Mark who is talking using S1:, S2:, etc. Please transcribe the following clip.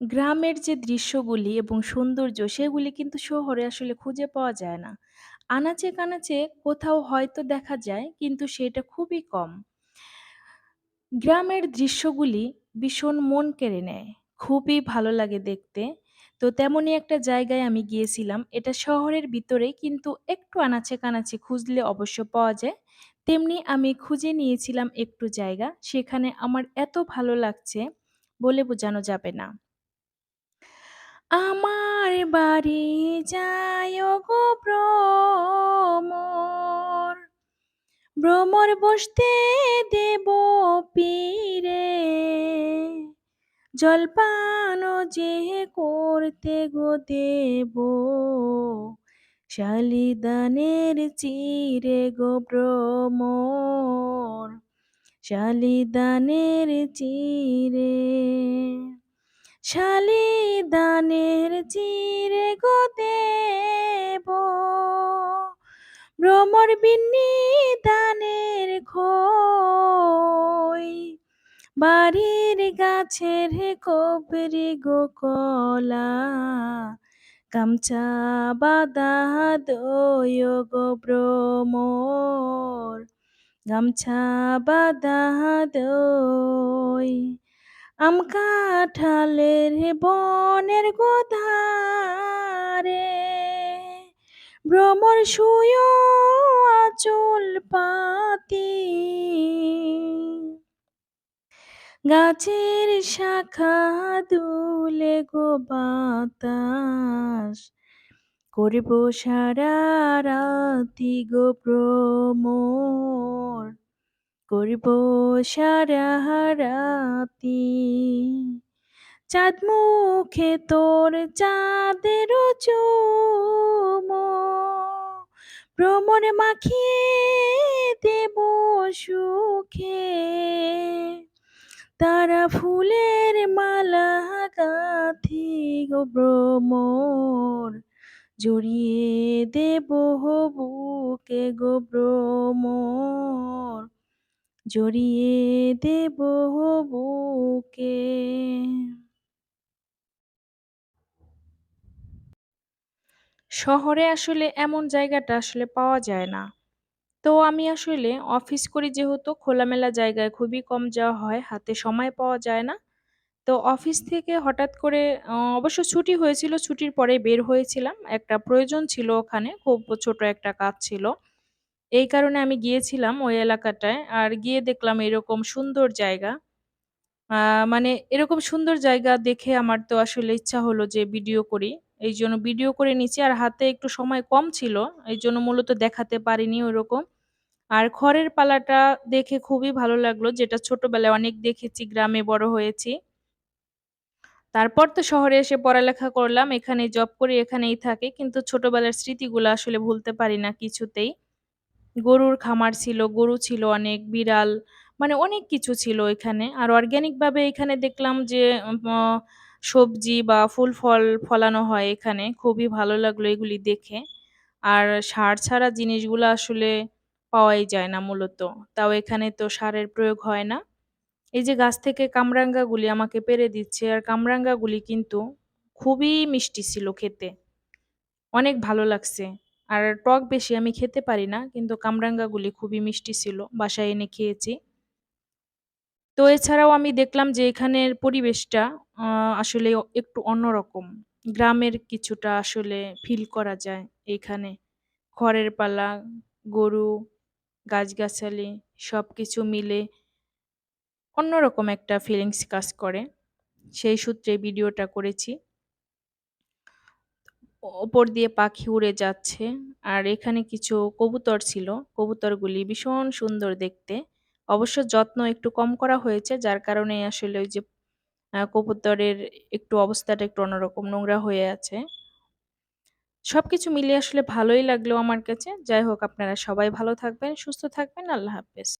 S1: গ্রামের যে দৃশ্যগুলি এবং সৌন্দর্য, সেগুলি কিন্তু শহরে আসলে খুঁজে পাওয়া যায় না। আনাচে-কানাচে কোথাও হয়তো দেখা যায়, কিন্তু সেটা খুবই কম। গ্রামের দৃশ্যগুলি ভীষণ মন কেড়ে নেয়। খুবই ভালো লাগে দেখতে। তো তেমনই একটা জায়গায় আমি গিয়েছিলাম। এটা শহরের ভিতরে, কিন্তু একটু আনাচে-কানাচে খুঁজলে অবশ্য পাওয়া যায়। তেমনি আমি খুঁজে নিয়েছিলাম একটু জায়গা। সেখানে আমার এত ভালো লাগছে বলে বোঝানো যাবে না। আমার বাড়ি যায় ওগো ভ্রমর, ভ্রমর বসতে দেব পীরে, জলপান যে করতে গো দেব, শালিদানের চিরে গো ভ্রমর, শালিদানের চিরে। শালিদানের চিরে গো দেব। ভ্রমর বিন্নি দানের খই বাড়ির গাছের কবরি গো কলা, গামছা বাদা দয় গো ভ্রমর, গামছা বাদা দই আম কাঁঠালের বনের গোধারে, ভ্রমর শুয় আঁচল পাতি। গাছের শাখা দুলে গো বাতাস, করব সারা রাতি গো ভ্রমর করব সারা রাতি। চাঁদ মুখে তোর চাঁদের চুম ভ্রমর মাখিয়ে দেব সুখে। তারা ফুলের মালা গাথি গো ভ্রমর, জড়িয়ে দেব বুকে গো ভ্রমর। জড়িয়ে দেব বুকে শহরে আসলে এমন জায়গাটা আসলে পাওয়া যায় না। তো আমি আসলে অফিস করি যেহেতু খোলামেলা জায়গায় খুবই কম যাওয়া হয়, হাতে সময় পাওয়া যায় না। তো অফিস থেকে হঠাৎ করে অবশ্য ছুটি হয়েছিল, ছুটির পরে বের হয়েছিলাম। একটা প্রয়োজন ছিল ওখানে, খুব ছোট একটা কাজ ছিল। এই কারণে আমি গিয়েছিলাম ওই এলাকাটায়। আর গিয়ে দেখলাম এরকম সুন্দর জায়গা। মানে এরকম সুন্দর জায়গা দেখে আমার তো আসলে ইচ্ছা হলো যে ভিডিও করি। এইজন্য ভিডিও করে নিচ্ছি। আর হাতে একটু সময় কম ছিল। এইজন্য মূলত দেখাতে পারিনি ওরকম। আর খড়ের পালাটা দেখে খুবই ভালো লাগল যেটা ছোটবেলায় অনেক দেখেছি, গ্রামে বড় হয়েছি। তারপর তো শহরে এসে পড়ালেখা করলাম। এখানেই জব করি, এখানেই থাকি। কিন্তু ছোটবেলার স্মৃতিগুলা আসলে ভুলতে পারি না কিছুতেই। গরুর খামার ছিল, গরু ছিল অনেক, বিড়াল মানে অনেক কিছু ছিল এখানে। আর অর্গানিক ভাবে এখানে দেখলাম যে সবজি বা ফুল-ফল ফলানো হয় এখানে। খুবই ভালো লাগল এগুলি দেখে। আর সার ছাড়া জিনিসগুলা আসলে পাওয়াই যায় না মূলত। তাও এখানে তো সারের প্রয়োগ হয় না। এই যে গাছ থেকে কামরাঙ্গাগুলি আমাকে পেড়ে দিচ্ছে। আর কামরাঙ্গাগুলি কিন্তু খুবই মিষ্টি ছিল খেতে। অনেক ভালো লাগছে। আর টক বেশি আমি খেতে পারি না। কিন্তু কামরাঙ্গাগুলি খুবই মিষ্টি ছিল। বাসায় এনে খেয়েছি। তো এছাড়াও আমি দেখলাম যে এখানের পরিবেশটা আসলে একটু অন্যরকম। গ্রামের কিছুটা আসলে ফিল করা যায় এইখানে। খড়ের পালা, গরু, গাছগাছালি সব কিছু মিলে অন্যরকম একটা ফিলিংস কাজ করে। সেই সূত্রে ভিডিওটা করেছি। ওপর দিয়ে পাখি উড়ে যাচ্ছে। আর এখানে কিছু কবুতর ছিল। কবুতরগুলি ভীষণ সুন্দর দেখতে। অবশ্য যত্ন একটু কম করা হয়েছে যার কারণে আসলে ওই যে আ কবুতরের একটু অবস্থাটা একটু অন্যরকম নোংরা হয়ে আছে। সবকিছু মিলিয়ে আসলে ভালোই লাগল আমার কাছে। যাই হোক আপনারা সবাই ভালো থাকবেন, সুস্থ থাকবেন। আল্লাহ হাফেজ।